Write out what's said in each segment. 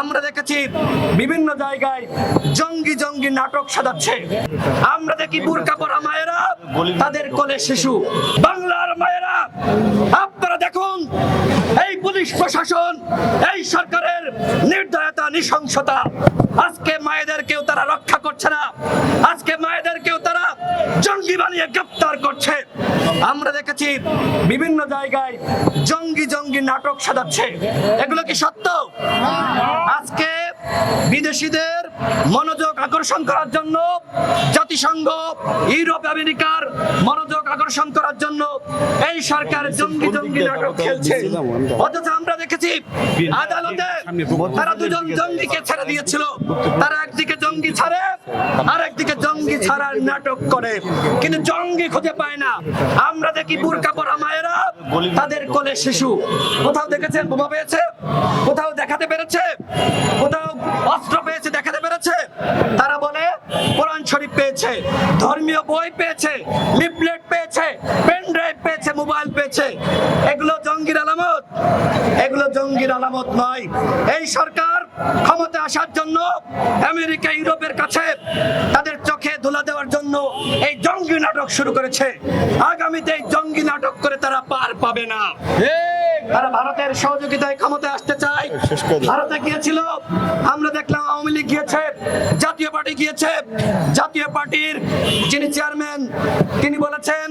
আমরা দেখেছি বিভিন্ন জায়গায় জঙ্গি জঙ্গি নাটক সাজাচ্ছে। আমরা দেখি বুরকা পরা মায়েরা, তাদের কোলে শিশু। বাংলার মায়েরা, আপনারা দেখুন, এই পুলিশ প্রশাসন, এই সরকারের নির্দয়তা, নৃশংসতা। আজকে মায়েদেরকেও তারা রক্ষা করছে না। আজকে মায়েদেরকেও তারা জঙ্গি বানিয়ে গ্রেপ্তার করছে। আমরা দেখেছি বিভিন্ন জায়গায় জঙ্গি জঙ্গি নাটক সাজাচ্ছে। এগুলো কি সত্য? বিদেশিদের মনোযোগ আকর্ষণ করার জন্য, জাতিসংঘ, ইউরোপ আমেরিকার মনোযোগ আকর্ষণ করার জন্য এই সরকার জঙ্গি জঙ্গি নাটক খেলছে। অথচ আমরা দেখেছি আদালতে তারা দুজন জঙ্গিকে ছেড়ে দিয়েছিল। তারা একদিকে জঙ্গি ছাড়ে আর একদিকে জঙ্গি ছাড়ার নাটক করে। কিন্তু জঙ্গি খুঁজে পায় না। আমরা দেখি বুরকা পরা মায়েরা তাদের কোলে শিশু। কোথাও দেখেছেন বোমা পেয়েছে? কোথাও দেখাতে পেরেছে? কোথাও অস্ত্র পেয়েছে দেখাতে পেরেছে তারা বলে কোরআন শরীফ পেয়েছে, ধর্মীয় বই পেয়েছে, লিফলেট পেয়েছে, পেন ড্রাইভ পেয়েছে, মোবাইল পেয়েছে। এগুলো জঙ্গির আলামত। এগুলো জঙ্গির আলামত নয়। এই সরকার ক্ষমতা আসার জন্য আমেরিকা, ইউরোপের কাছে তাদের চোখে ধুলা দেওয়ার জন্য এই জঙ্গি নাটক শুরু করেছে। আগামীতে এই জঙ্গি নাটক করে তারা পার পাবে না। তারা ভারতের সহযোগিতায় ক্ষমতায় আসতে চায়। ভারতে গিয়েছিল আমরা দেখলাম আওয়ামী লীগ গিয়েছে জাতীয় পার্টি গিয়েছে। জাতীয় পার্টির যিনি চেয়ারম্যান তিনি বলেছেন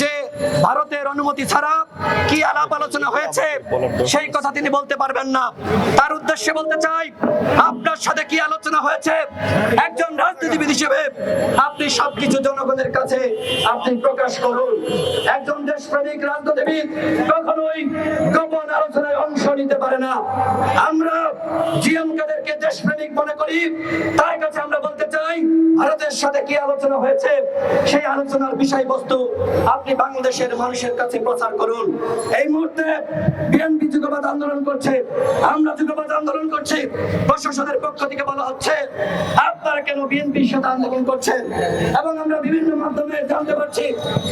যে ভারতের অনুমতি ছাড়া কি আলাপ আলোচনা হয়েছে সেই কথা তিনি বলতে পারবেন না। তার উদ্দেশ্যে বলতে চাই আপনার সাথে কি আলোচনা হয়েছে? একজন রাজনীতিবিদ হিসেবে আপনি সবকিছু জনগণের কাছে আপনি প্রকাশ করুন। একজন দেশপ্রেমিক রাজনীতিবিদ কখনোই গোপন আলোচনায় অংশ নিতে পারে না। আমরা জিএম কাদেরকে দেশপ্রেমিক মনে করি। তার কাছে আমরা বলতে চাই, ভারতের সাথে কি আলোচনা হয়েছে? সেই আলোচনার বিষয়বস্তু আপনি বাংলাদেশের মানুষের কাছে প্রচার করুন। এই মুহূর্তে বিএনপি যুগবাদ আন্দোলন করছে। আমরা যুগবাদ আন্দোলন করছি। প্রশাসনের পক্ষ থেকে বলা হচ্ছে, আপনারা কেন বিএনপির সাথে আন্দোলন করছেন? এবং আমরা বিভিন্ন মাধ্যমে জানতে পারছি,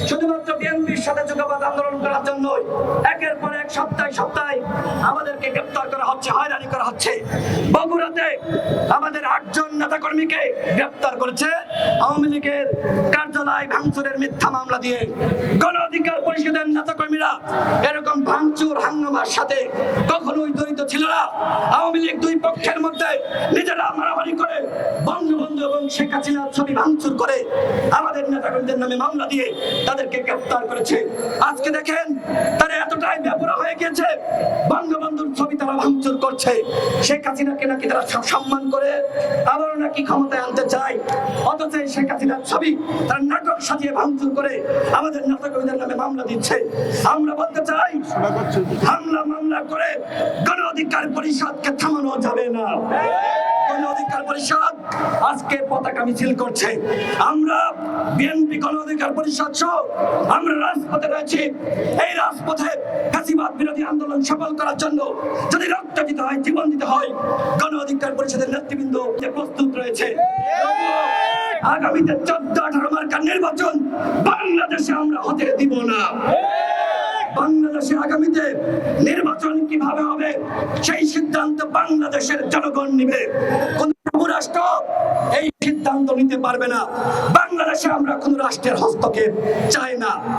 শুধুমাত্র বিএনপির সাথে যুগবাদ আন্দোলন করার জন্যই একের আমাদেরকে গ্রেপ্তার করা হচ্ছে, হয়রানি করা হচ্ছে। বগুড়াতে আমাদের আটজন নেতাকর্মীকে গ্রেপ্তার করেছে। আওয়ামী লীগের কার্যালয় ভাঙচুরের মিথ্যা মামলা দিয়ে গণ অধিকার পরিষদের নেতাকর্মীরা এরকম ভাঙচুর, হাঙ্গামার সাথে কখনোই জড়িত ছিল না। আওয়ামী লীগ দুই পক্ষের মধ্যে নিজেরা মারামারি করে বঙ্গবন্ধু এবং শেখ হাসিনার ছবি ভাঙচুর করে আমাদের নেতাকর্মীদের নামে মামলা দিয়ে তাদেরকে গ্রেপ্তার করেছে। আজকে দেখেন, তারা এতটাই ব্যাপারা হয়ে গিয়েছে। করছে। শেখ হাসিনাকে নাকি তারা সম্মান করে, আবারও নাকি ক্ষমতায় আনতে চায়। অথচ শেখ হাসিনার ছবি তারা নাটক সাজিয়ে ভাঙচুর করে আমাদের নাটক নামে মামলা দিচ্ছে। আমরা বলতে চাই, হামলা মামলা করে গণ অধিকার পরিষদকে থামানো যাবে না। পতাকা মিছিল করছে। এই রাজপথে বিরোধী আন্দোলন করার জন্য যদি রক্ত দিতে হয়, জীবন দিতে হয় গণ অধিকার পরিষদের নেতৃবৃন্দ প্রস্তুত রয়েছে। আগামীতে চোদ্দ আঠারো মার্কার নির্বাচন বাংলাদেশে আমরা হতে দিব না। বাংলাদেশে আগামীতে নির্বাচন কীভাবে হবে, সেই সিদ্ধান্ত বাংলাদেশের জনগণ নিবে। কোন রাষ্ট্র এই সিদ্ধান্ত নিতে পারবে না। বাংলাদেশে আমরা কোন রাষ্ট্রের হস্তক্ষেপ চাই না।